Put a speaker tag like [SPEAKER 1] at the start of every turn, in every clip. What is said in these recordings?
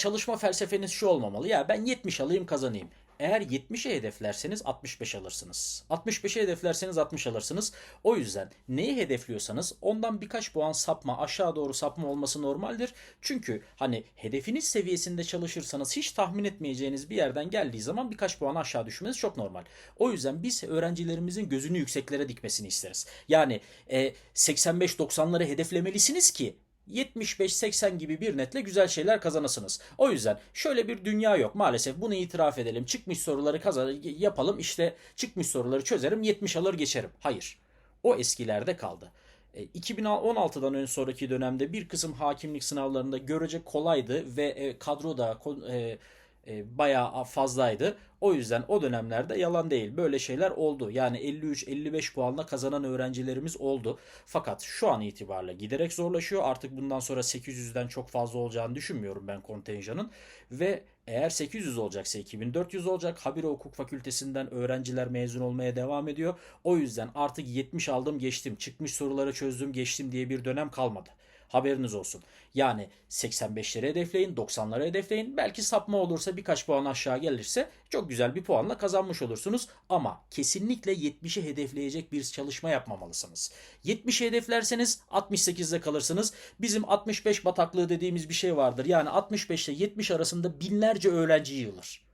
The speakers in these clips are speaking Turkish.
[SPEAKER 1] çalışma felsefeniz şu olmamalı. Ya ben 70 alayım kazanayım. Eğer 70'e hedeflerseniz 65 alırsınız. 65'e hedeflerseniz 60 alırsınız. O yüzden neyi hedefliyorsanız ondan birkaç puan sapma, aşağı doğru sapma olması normaldir. Çünkü hani hedefiniz seviyesinde çalışırsanız hiç tahmin etmeyeceğiniz bir yerden geldiği zaman birkaç puan aşağı düşmeniz çok normal. O yüzden biz öğrencilerimizin gözünü yükseklere dikmesini isteriz. Yani e, 85-90'ları hedeflemelisiniz ki 75-80 gibi bir netle güzel şeyler kazanasınız. O yüzden şöyle bir dünya yok. Maalesef bunu itiraf edelim. Çıkmış soruları kazan yapalım. İşte çıkmış soruları çözerim 70 alır geçerim. Hayır. O eskilerde kaldı. E, 2016'dan ön sonraki dönemde bir kısım hakimlik sınavlarında görecek kolaydı ve e, kadro da ko- e, bayağı fazlaydı. O yüzden o dönemlerde yalan değil. Böyle şeyler oldu. Yani 53-55 puanla kazanan öğrencilerimiz oldu. Fakat şu an itibariyle giderek zorlaşıyor. Artık bundan sonra 800'den çok fazla olacağını düşünmüyorum ben kontenjanın. Ve eğer 800 olacaksa 2400 olacak. Habire Hukuk Fakültesinden öğrenciler mezun olmaya devam ediyor. O yüzden artık 70 aldım geçtim. Çıkmış soruları çözdüm geçtim diye bir dönem kalmadı. Haberiniz olsun. Yani 85'leri hedefleyin, 90'ları hedefleyin. Belki sapma olursa birkaç puan aşağı gelirse çok güzel bir puanla kazanmış olursunuz. Ama kesinlikle 70'i hedefleyecek bir çalışma yapmamalısınız. 70'i hedeflerseniz 68'de kalırsınız. Bizim 65 bataklığı dediğimiz bir şey vardır. Yani 65 ile 70 arasında binlerce öğrenci yığılır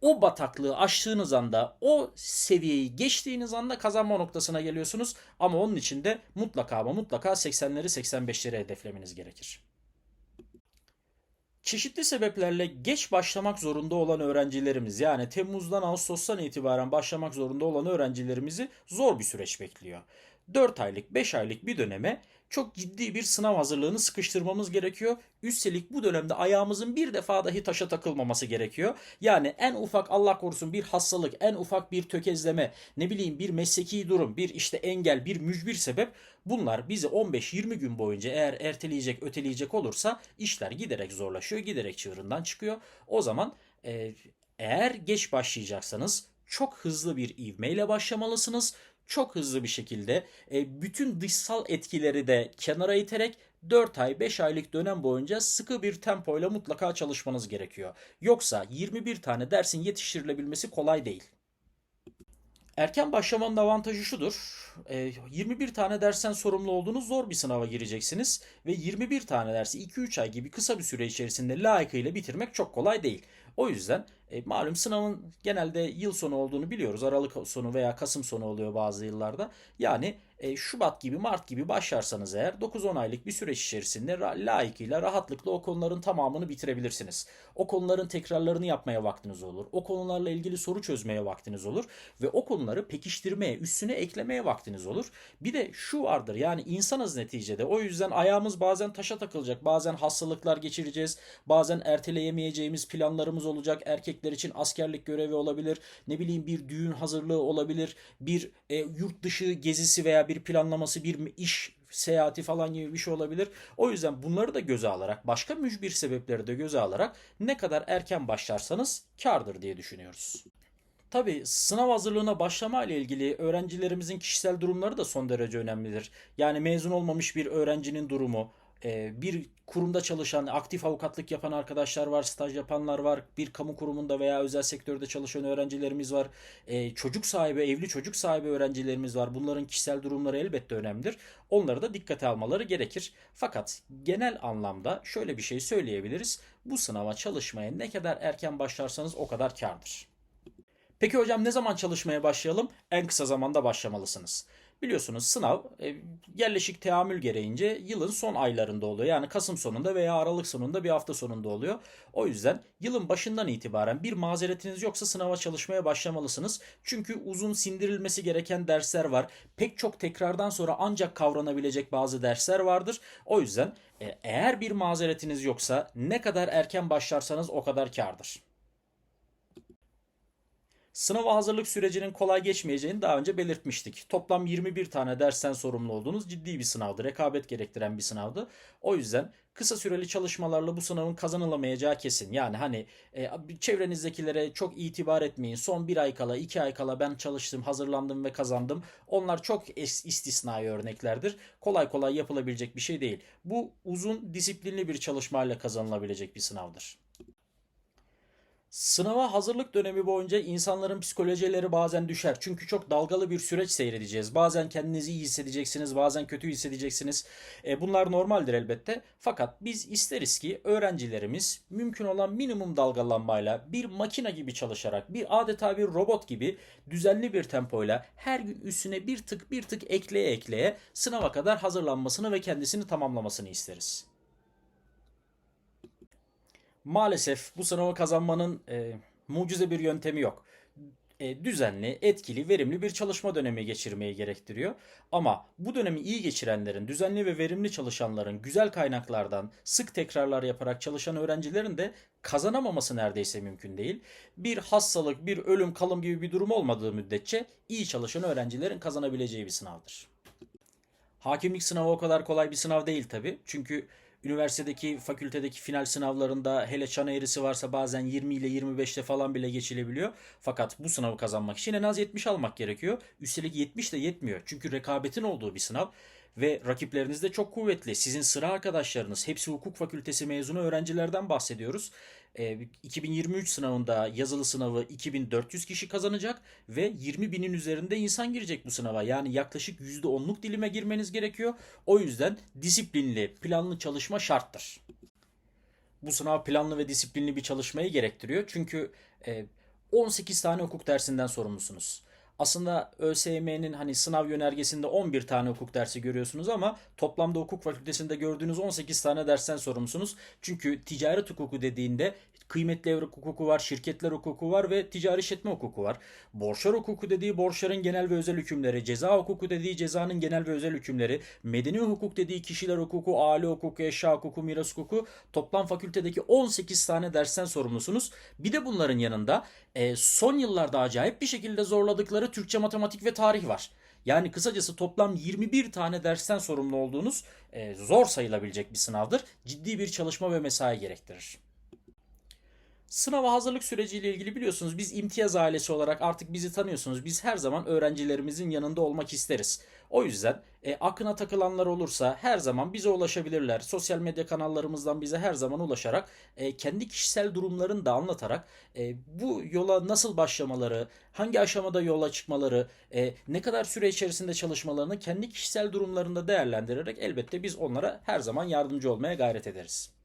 [SPEAKER 1] o bataklığı aştığınız anda, o seviyeyi geçtiğiniz anda kazanma noktasına geliyorsunuz. Ama onun için de mutlaka ama mutlaka 80'leri 85'leri hedeflemeniz gerekir. Çeşitli sebeplerle geç başlamak zorunda olan öğrencilerimiz yani Temmuz'dan Ağustos'tan itibaren başlamak zorunda olan öğrencilerimizi zor bir süreç bekliyor. 4 aylık 5 aylık bir döneme çok ciddi bir sınav hazırlığını sıkıştırmamız gerekiyor. Üstelik bu dönemde ayağımızın bir defa dahi taşa takılmaması gerekiyor. Yani en ufak Allah korusun bir hastalık, en ufak bir tökezleme, ne bileyim bir mesleki durum, bir işte engel, bir mücbir sebep bunlar bizi 15-20 gün boyunca eğer erteleyecek, öteleyecek olursa işler giderek zorlaşıyor, giderek çığırından çıkıyor. O zaman eğer geç başlayacaksanız çok hızlı bir ivmeyle başlamalısınız çok hızlı bir şekilde e, bütün dışsal etkileri de kenara iterek 4 ay 5 aylık dönem boyunca sıkı bir tempoyla mutlaka çalışmanız gerekiyor. Yoksa 21 tane dersin yetiştirilebilmesi kolay değil. Erken başlamanın avantajı şudur. 21 tane dersten sorumlu olduğunuz zor bir sınava gireceksiniz ve 21 tane dersi 2-3 ay gibi kısa bir süre içerisinde layıkıyla bitirmek çok kolay değil. O yüzden e, malum sınavın genelde yıl sonu olduğunu biliyoruz. Aralık sonu veya Kasım sonu oluyor bazı yıllarda. Yani e, Şubat gibi Mart gibi başlarsanız eğer 9-10 aylık bir süreç içerisinde layıkıyla rahatlıkla o konuların tamamını bitirebilirsiniz. O konuların tekrarlarını yapmaya vaktiniz olur. O konularla ilgili soru çözmeye vaktiniz olur. Ve o konuları pekiştirmeye, üstüne eklemeye vaktiniz olur. Bir de şu vardır yani insanız neticede. O yüzden ayağımız bazen taşa takılacak. Bazen hastalıklar geçireceğiz. Bazen erteleyemeyeceğimiz planlarımız olacak. Erkekler için askerlik görevi olabilir. Ne bileyim bir düğün hazırlığı olabilir. Bir e, yurt dışı gezisi veya bir planlaması, bir iş seyahati falan gibi bir şey olabilir. O yüzden bunları da göze alarak, başka mücbir sebepleri de göze alarak ne kadar erken başlarsanız kardır diye düşünüyoruz. Tabii sınav hazırlığına başlama ile ilgili öğrencilerimizin kişisel durumları da son derece önemlidir. Yani mezun olmamış bir öğrencinin durumu, bir kurumda çalışan, aktif avukatlık yapan arkadaşlar var, staj yapanlar var, bir kamu kurumunda veya özel sektörde çalışan öğrencilerimiz var, e, çocuk sahibi, evli çocuk sahibi öğrencilerimiz var. Bunların kişisel durumları elbette önemlidir. Onları da dikkate almaları gerekir. Fakat genel anlamda şöyle bir şey söyleyebiliriz. Bu sınava çalışmaya ne kadar erken başlarsanız o kadar kârdır. Peki hocam ne zaman çalışmaya başlayalım? En kısa zamanda başlamalısınız. Biliyorsunuz sınav e, yerleşik teamül gereğince yılın son aylarında oluyor. Yani Kasım sonunda veya Aralık sonunda bir hafta sonunda oluyor. O yüzden yılın başından itibaren bir mazeretiniz yoksa sınava çalışmaya başlamalısınız. Çünkü uzun sindirilmesi gereken dersler var. Pek çok tekrardan sonra ancak kavranabilecek bazı dersler vardır. O yüzden e, eğer bir mazeretiniz yoksa ne kadar erken başlarsanız o kadar kârdır. Sınava hazırlık sürecinin kolay geçmeyeceğini daha önce belirtmiştik. Toplam 21 tane dersten sorumlu olduğunuz ciddi bir sınavdı. Rekabet gerektiren bir sınavdı. O yüzden kısa süreli çalışmalarla bu sınavın kazanılamayacağı kesin. Yani hani e, çevrenizdekilere çok itibar etmeyin. Son bir ay kala, iki ay kala ben çalıştım, hazırlandım ve kazandım. Onlar çok istisnai örneklerdir. Kolay kolay yapılabilecek bir şey değil. Bu uzun, disiplinli bir çalışmayla kazanılabilecek bir sınavdır. Sınava hazırlık dönemi boyunca insanların psikolojileri bazen düşer. Çünkü çok dalgalı bir süreç seyredeceğiz. Bazen kendinizi iyi hissedeceksiniz, bazen kötü hissedeceksiniz. E, bunlar normaldir elbette. Fakat biz isteriz ki öğrencilerimiz mümkün olan minimum dalgalanmayla bir makine gibi çalışarak, bir adeta bir robot gibi düzenli bir tempoyla her gün üstüne bir tık bir tık ekleye ekleye sınava kadar hazırlanmasını ve kendisini tamamlamasını isteriz. Maalesef bu sınavı kazanmanın e, mucize bir yöntemi yok. E, düzenli, etkili, verimli bir çalışma dönemi geçirmeyi gerektiriyor. Ama bu dönemi iyi geçirenlerin, düzenli ve verimli çalışanların, güzel kaynaklardan sık tekrarlar yaparak çalışan öğrencilerin de kazanamaması neredeyse mümkün değil. Bir hastalık, bir ölüm, kalım gibi bir durum olmadığı müddetçe iyi çalışan öğrencilerin kazanabileceği bir sınavdır. Hakimlik sınavı o kadar kolay bir sınav değil tabii. Çünkü üniversitedeki, fakültedeki final sınavlarında hele çan eğrisi varsa bazen 20 ile 25'te falan bile geçilebiliyor. Fakat bu sınavı kazanmak için en az 70 almak gerekiyor. Üstelik 70 de yetmiyor. Çünkü rekabetin olduğu bir sınav ve rakipleriniz de çok kuvvetli. Sizin sıra arkadaşlarınız hepsi hukuk fakültesi mezunu öğrencilerden bahsediyoruz. Ee, 2023 sınavında yazılı sınavı 2400 kişi kazanacak ve 20 binin üzerinde insan girecek bu sınava. Yani yaklaşık %10'luk dilime girmeniz gerekiyor. O yüzden disiplinli, planlı çalışma şarttır. Bu sınav planlı ve disiplinli bir çalışmayı gerektiriyor. Çünkü e, 18 tane hukuk dersinden sorumlusunuz. Aslında ÖSYM'nin hani sınav yönergesinde 11 tane hukuk dersi görüyorsunuz ama toplamda hukuk fakültesinde gördüğünüz 18 tane dersten sorumlusunuz. Çünkü ticaret hukuku dediğinde kıymetli evrak hukuku var, şirketler hukuku var ve ticari işletme hukuku var. Borçlar hukuku dediği borçların genel ve özel hükümleri, ceza hukuku dediği cezanın genel ve özel hükümleri, medeni hukuk dediği kişiler hukuku, aile hukuku, eşya hukuku, miras hukuku toplam fakültedeki 18 tane dersten sorumlusunuz. Bir de bunların yanında e, son yıllarda acayip bir şekilde zorladıkları Türkçe, matematik ve tarih var. Yani kısacası toplam 21 tane dersten sorumlu olduğunuz e, zor sayılabilecek bir sınavdır. Ciddi bir çalışma ve mesai gerektirir. Sınava hazırlık süreciyle ilgili biliyorsunuz biz imtiyaz ailesi olarak artık bizi tanıyorsunuz. Biz her zaman öğrencilerimizin yanında olmak isteriz. O yüzden e, aklına takılanlar olursa her zaman bize ulaşabilirler. Sosyal medya kanallarımızdan bize her zaman ulaşarak e, kendi kişisel durumlarını da anlatarak e, bu yola nasıl başlamaları, hangi aşamada yola çıkmaları, e, ne kadar süre içerisinde çalışmalarını kendi kişisel durumlarında değerlendirerek elbette biz onlara her zaman yardımcı olmaya gayret ederiz.